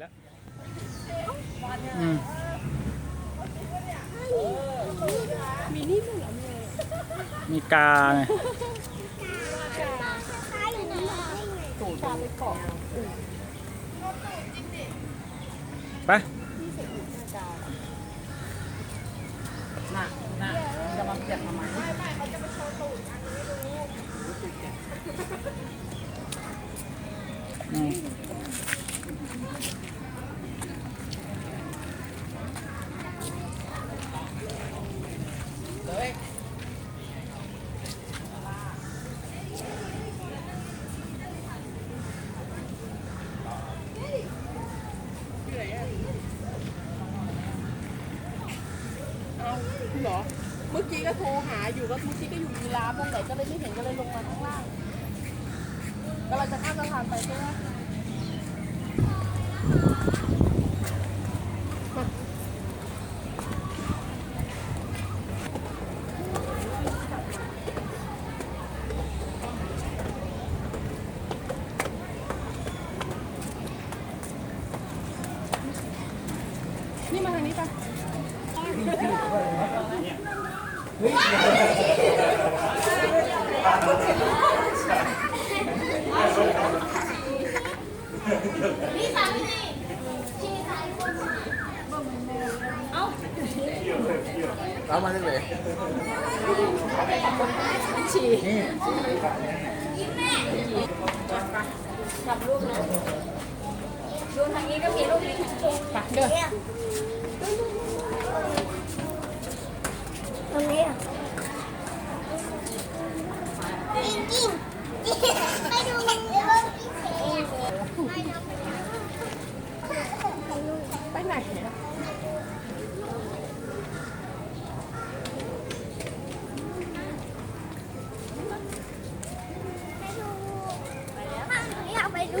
แล้วอืมมีนี่ด้วยเหรอเมย์มีกาไงสูตรไปเกาะไปน่ะน่ะจะมาเปียกทำไมอืมเอาเหรอ เมื่อกี้ก็โทรหา อยู่ก็ทุกที่ก็อยู่มีร้านตรงไหนก็เลยไม่เห็นก็เลยลงมาข้างล่างก็เราจะข้ามสะพานไปใช่ไหม เอามาได้เลยฉี่นี่จับลูกนะดูทางนี้ก็มีลูกนี้ไปเด้อ ตรงนี้อะจริงจริงไปดูมันเยอะ ไปไหนเนี่ย ไปดูไปแล้วอยากไปดู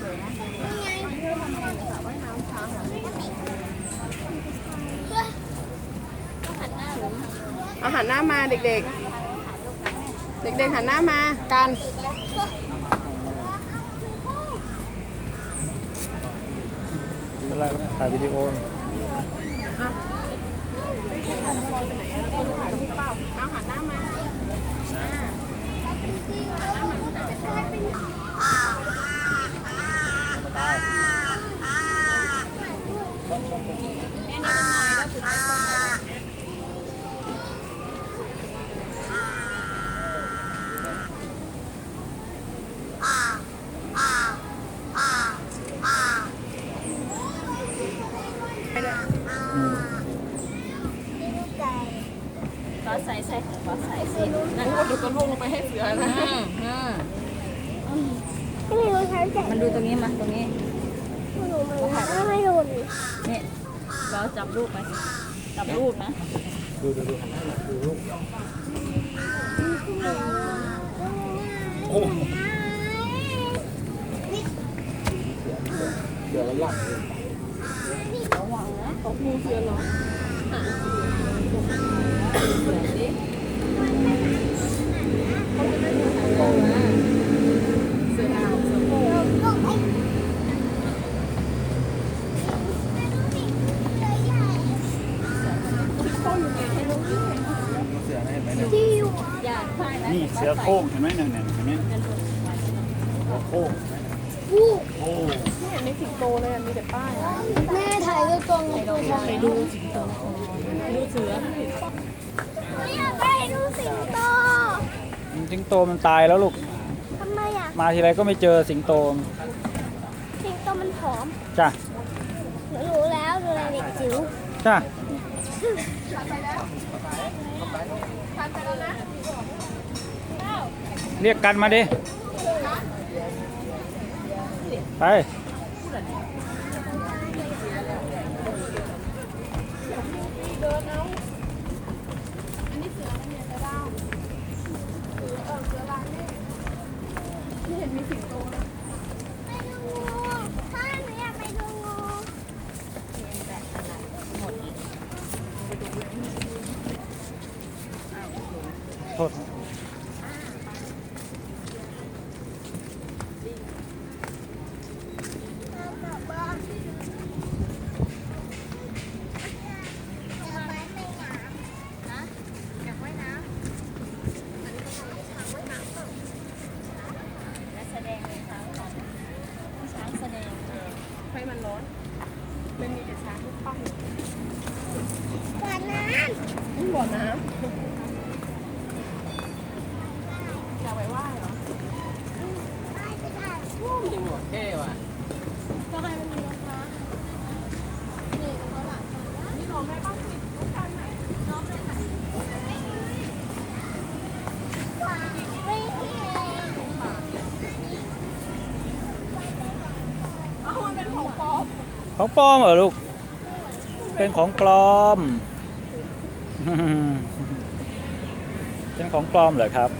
อาหันหน้ามาเด็กๆ เด็กๆหันหน้ามากันอะไรถ่ายวิดีโอเอาหันหน้ามาอืม ก็ ใส่ใส่ก็ใส่สินั่นก็ดูกระล่วงลงไปให้เสือนะไม่รู้ใช้ใจมันดูตรงนี้มาตรงนี้ไม่รู้มันไม่รู้นี่เราจับรูปไปจับรูปนะ ดูดูดูหันหน้าดูลูกโอ้เดี๋ยวหลับเลยตกมูเสือเหรอเสือดาวเสือโคร่ง เสือนะเห็นไหมเนี่ย ที่อยู่ อย่าใช่ นะนี่เสือโคร่งเห็นไหมเนี่ยเนี่ยเห็นไหมหัวโคร่งเห็นไหมผู้โอ้ไม่เห็นมีสิงโตเลยอะมีแต่ป้ายอะแม่ถ่ายรูปตรงไปดูสิงโตดูเสือไม่อยากไปสิงโตมันตายแล้วลูกทำไมอะมาทีไรก็ไม่เจอสิงโต สิงโตมันผอมจ้ะหนูรู้แล้วดูแลเด็กจิ๋วจ้ะทานไปแล้วนะ เรียกกันมาดิ ไปเดินเอาอันนี้เสืออะไรเนี่ยเสือดาวเสือเออเสือลายนี่ไม่เห็นมีสิงโตนะ ไปดูงูพ่อหนูอยากไปดูงู โทษ เอากลับบ้านอยากไปในน้ำนะอยากว่ายน้ำ และแสดงในช้างของช้างแสดง ไฟมันร้อนมันมีแต่ช้างทุกป้อง ก่อนน้ นี่บ่อน้ำอยากไปว่ายเหรอำไปไปถ่าย จริงหมด เท่ว่ะก็ให้มันมีรองเท้านี่เขาหลังนี่ลองได้บ้างสิลูกชายไหนไม่เห็นอ้าวมันเป็นของปลอมของปลอมเหรอลูก เป็นของปลอม เป็นของปลอมเหรอครับ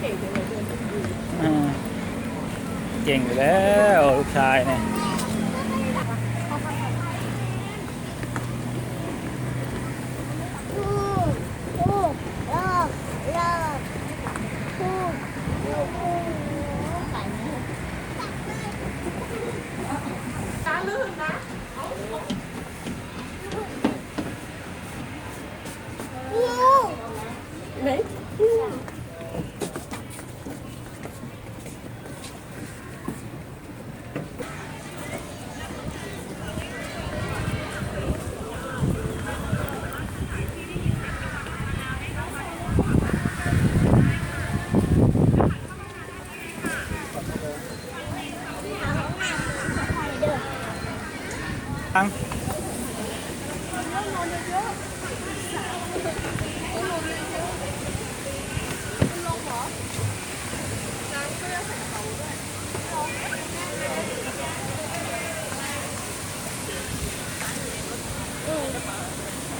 เก่งจังเลย เก่งอยู่แล้วลูกชายเนี่ย ทูบทูบรอบรอบทูบทูบทูบไก่เนี่ย น้าลื่นนะ งู ไหน ตั้ง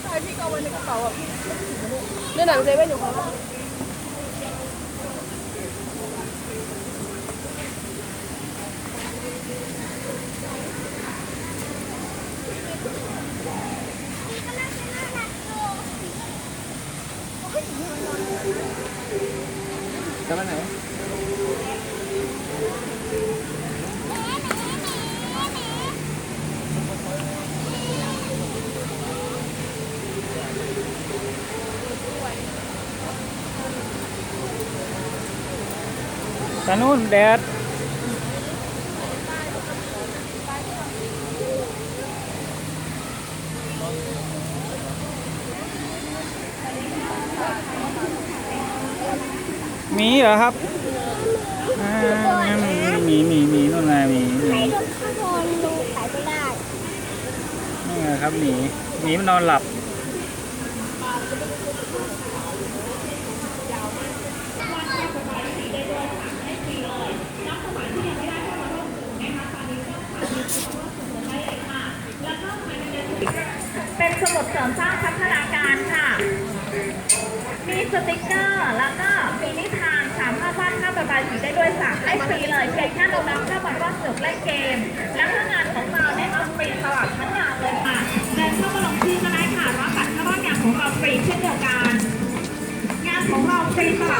ใช่พี่ก็เอา ไว้ในกระเป๋าอะพี่ในหนังเซเว่นอยู่ข้างล่าง แต่นู่นแดดมีเหรอครับอ่ามีมีมีนู่นไงมีมีไข่ดูข้างบนดูไข่ไม่ได้นี่ไงครับหมีหมีมันนอนหลับ สมุดเสริมสร้างพัฒนาการค่ะ มีสติกเกอร์ แล้วก็มีนิทานสามารถวาดภาพระบายสีได้ด้วยสามได้ฟรีเลยเพียงแค่เรานำเข้ามาร่ดมสนุกเล่นเกม และพนักงานของเราได้เอาฟรีตลอดทั้งงานเลยค่ะเดินเข้ามาลงชื่อก็ได้ค่ะรับบัตรเข้าร่วมงานของเราฟรีเช่นเดียวกัน งานของเราฟรีตลอด